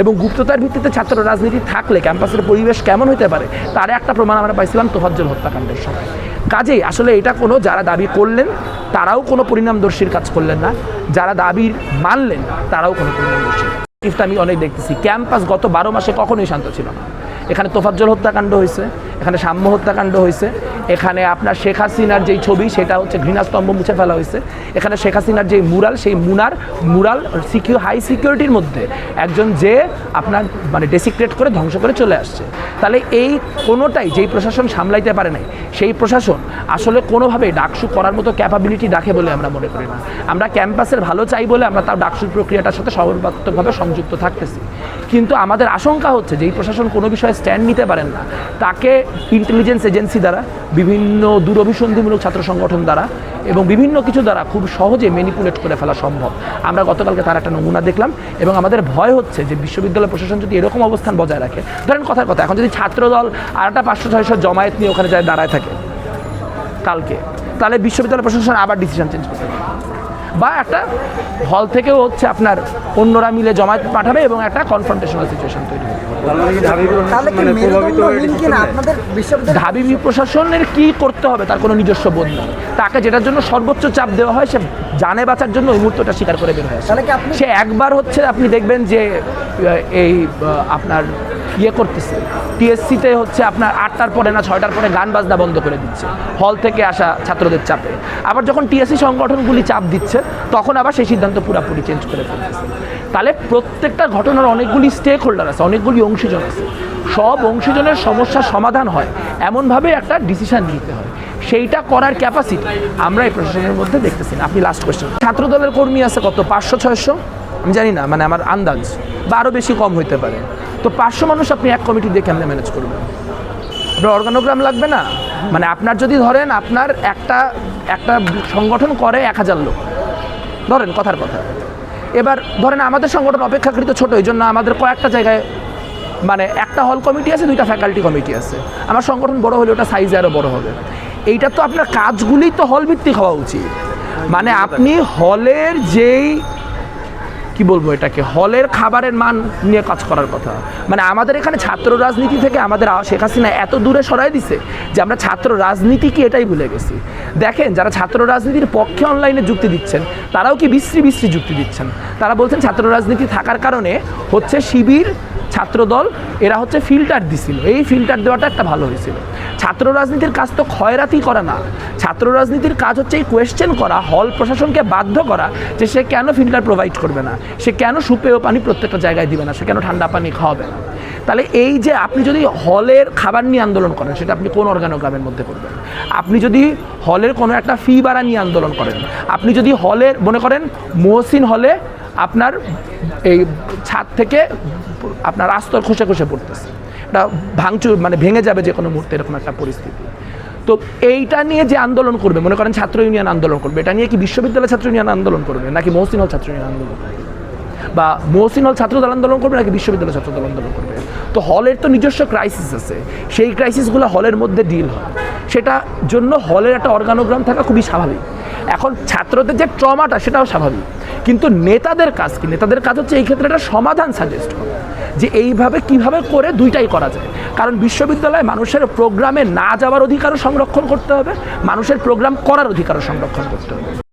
এবং গুপ্ততার ভিত্তিতে ছাত্র রাজনীতি থাকলে ক্যাম্পাসের পরিবেশ কেমন হতে পারে, তার একটা প্রমাণ আমরা পাইছিলাম তোফাজ্জল হত্যাকাণ্ডের সময়। কাজেই আসলে এটা কোনো যারা দাবি করলেন, তারাও কোনো পরিণামদর্শীর কাজ করলেন না। যারা দাবি মানলেন, তারাও কোনো পরিণামদর্শী ইফটা আমি অনেক দেখতেছি। ক্যাম্পাস গত বারো মাসে কখনোই শান্ত ছিল না। এখানে তোফাজ্জল হত্যাকাণ্ড হয়েছে এখানে সাম্য হত্যাকাণ্ড হয়েছে এখানে আপনার শেখ হাসিনার যেই ছবি, সেটা হচ্ছে ঘৃণাস্তম্ভ মুছে ফেলা হয়েছে। এখানে শেখ হাসিনার যেই মুরাল, সেই মুনার, মুরাল সিকিউ হাই সিকিউরিটির মধ্যে একজন যে আপনার মানে ডেসিক্রেট করে ধ্বংস করে চলে আসছে। তাহলে এই কোনোটাই যেই প্রশাসন সামলাইতে পারে নাই, সেই প্রশাসন আসলে কোনোভাবেই ডাকসু করার মতো ক্যাপাবিলিটি রাখে বলে আমরা মনে করি না। আমরা ক্যাম্পাসের ভালো চাই বলে আমরা তার ডাকসুর প্রক্রিয়াটার সাথে সর্বাত্মকভাবে সংযুক্ত থাকতেছি। কিন্তু আমাদের আশঙ্কা হচ্ছে যে এই প্রশাসন কোনো বিষয়ে স্ট্যান্ড নিতে পারেন না। তাকে ইন্টেলিজেন্স এজেন্সি দ্বারা, বিভিন্ন দূরভিসন্ধিমূলক ছাত্র সংগঠন দ্বারা এবং বিভিন্ন কিছু দ্বারা খুব সহজে ম্যানিপুলেট করে ফেলা সম্ভব। আমরা গতকালকে তার একটা নমুনা দেখলাম এবং আমাদের ভয় হচ্ছে যে বিশ্ববিদ্যালয় প্রশাসন যদি এরকম অবস্থান বজায় রাখে। ধরেন কথার কথা, এখন যদি ছাত্রদল আর পাঁচশো ছয়শো জমায়েত নিয়ে ওখানে যায় দাঁড়ায় থাকে কালকে, তাহলে বিশ্ববিদ্যালয় প্রশাসন আবার ডিসিশন চেঞ্জ করতে বা একটা হল থেকেও হচ্ছে আপনার অন্যরা মিলে জমা পাঠাবে এবং একটা কনফ্রন্টেশনাল সিচুয়েশন তৈরি হবে। মানে ঢাবি প্রশাসনের কি করতে হবে? তার কোনো নিজস্ব বোধ নেই। তাকে যেটার জন্য সর্বোচ্চ চাপ দেওয়া হয় সে জানে বাঁচার জন্য ওই মুহূর্তটা স্বীকার করে বের হয়ে সে একবার হচ্ছে আপনি দেখবেন যে এই আপনার ইয়ে করতেছে। টিএসসিতে হচ্ছে আপনার আটটার পরে না ছয়টার পরে গান বাজনা বন্ধ করে দিচ্ছে। হল থেকে আসা ছাত্রদের চাপে। আবার যখন টিএসসি সংগঠনগুলি চাপ দিচ্ছে, তখন আবার সেই সিদ্ধান্ত পুরোপুরি চেঞ্জ করে ফেলতেছে। তাহলে প্রত্যেকটা ঘটনার অনেকগুলি স্টেক হোল্ডার আছে, অনেকগুলি অংশীজন আছে। সব অংশীজনের সমস্যার সমাধান হয়। এমনভাবে একটা ডিসিশন নিতে হয়। সেইটা করার ক্যাপাসিটি আমরা এই প্রশাসনের মধ্যে দেখতেছি আপনি লাস্ট কোয়েশ্চেন ছাত্রদলের কর্মী আছে কত? পাঁচশো, ছয়শো? আমি জানি না মানে আমার আন্দাজ। বা আরও বেশি কম হইতে পারে। তো পাঁচশো মানুষ আপনি এক কমিটি দিয়ে কেমনে ম্যানেজ করবেন? আপনার অর্গানোগ্রাম লাগবে না? মানে আপনার যদি ধরেন আপনার একটা একটা সংগঠন করে এক হাজার লোক। ধরেন কথার কথা। এবার ধরেন আমাদের সংগঠন অপেক্ষাকৃত ছোট এই জন্য আমাদের কয়েকটা জায়গায় মানে একটা হল কমিটি আছে, দুইটা ফ্যাকাল্টি কমিটি আছে। আমার সংগঠন বড় হলে ওটা সাইজে আরও বড় হবে। এইটা তো আপনার কাজগুলি তো হল ভিত্তিক হওয়া উচিত। মানে আপনি হলের যেই কি বলব এটাকে? হলের খাবারের মান নিয়ে কাজ করার কথা। মানে আমাদের এখানে ছাত্র রাজনীতি থেকে আমাদের শেখ হাসিনা এত দূরে সরাই দিছে যে আমরা ছাত্র রাজনীতি কি এটাই ভুলে গেছি। দেখেন, যারা ছাত্র রাজনীতির পক্ষে অনলাইনে যুক্তি দিচ্ছেন, তারাও কি বিশ্রী বিশ্রী যুক্তি দিচ্ছেন? তারা বলছেন ছাত্র রাজনীতি থাকার কারণে হচ্ছে শিবির ছাত্রদল, এরা হচ্ছে ফিল্টার দিছিল। এই ফিল্টার দেওয়াটা একটা ভালো হয়েছিল। ছাত্র রাজনীতির কাজ তো ক্ষয়রাতি করা না। ছাত্র রাজনীতির কাজ হচ্ছে এই কোয়েশ্চেন করা হল প্রশাসনকে বাধ্য করা যে সে কেন ফিল্টার প্রোভাইড করবে না? সে কেন সুপেয় পানি প্রত্যেকটা জায়গায় দিবে না? সে কেন ঠান্ডা পানি খাওয়াবে না? তাহলে এই যে আপনি যদি হলের খাবার নিয়ে আন্দোলন করেন, সেটা আপনি কোন অর্গানোগ্রামের মধ্যে করবেন? আপনি যদি হলের কোনো একটা ফি বাড়া নিয়ে আন্দোলন করেন, আপনি যদি হলের, মনে করেন, মহসিন হলে আপনার এই ছাদ থেকে আপনার আস্তর খসে খসে পড়তেছে। এটা ভাঙচুর মানে ভেঙে যাবে যে কোনো মুহূর্তে এরকম একটা পরিস্থিতি। তো এইটা নিয়ে যে আন্দোলন করবে, মনে করেন ছাত্র ইউনিয়ন আন্দোলন করবে, এটা নিয়ে কি বিশ্ববিদ্যালয় ছাত্র ইউনিয়ন আন্দোলন করবে, নাকি মহসিন হল ছাত্র ইউনিয়ন আন্দোলন করবে? বা মহসিন হল ছাত্র দল আন্দোলন করবে, নাকি বিশ্ববিদ্যালয় ছাত্র দল আন্দোলন করবে? তো হলের তো নিজস্ব ক্রাইসিস আছে। সেই ক্রাইসিসগুলো হলের মধ্যে ডিল হয়। সেটা জন্য হলের একটা অর্গানোগ্রাম থাকা খুবই স্বাভাবিক। এখন ছাত্রদের যে ট্রমাটা, সেটাও স্বাভাবিক। কিন্তু নেতাদের কাজ কি? নেতাদের কাজ হচ্ছে এই ক্ষেত্রে একটা সমাধান সাজেস্ট করা, যে এইভাবে কীভাবে করে দুইটাই করা যায়। কারণ বিশ্ববিদ্যালয়ে মানুষের প্রোগ্রামে না যাওয়ার অধিকারও সংরক্ষণ করতে হবে, মানুষের প্রোগ্রাম করার অধিকারও সংরক্ষণ করতে হবে।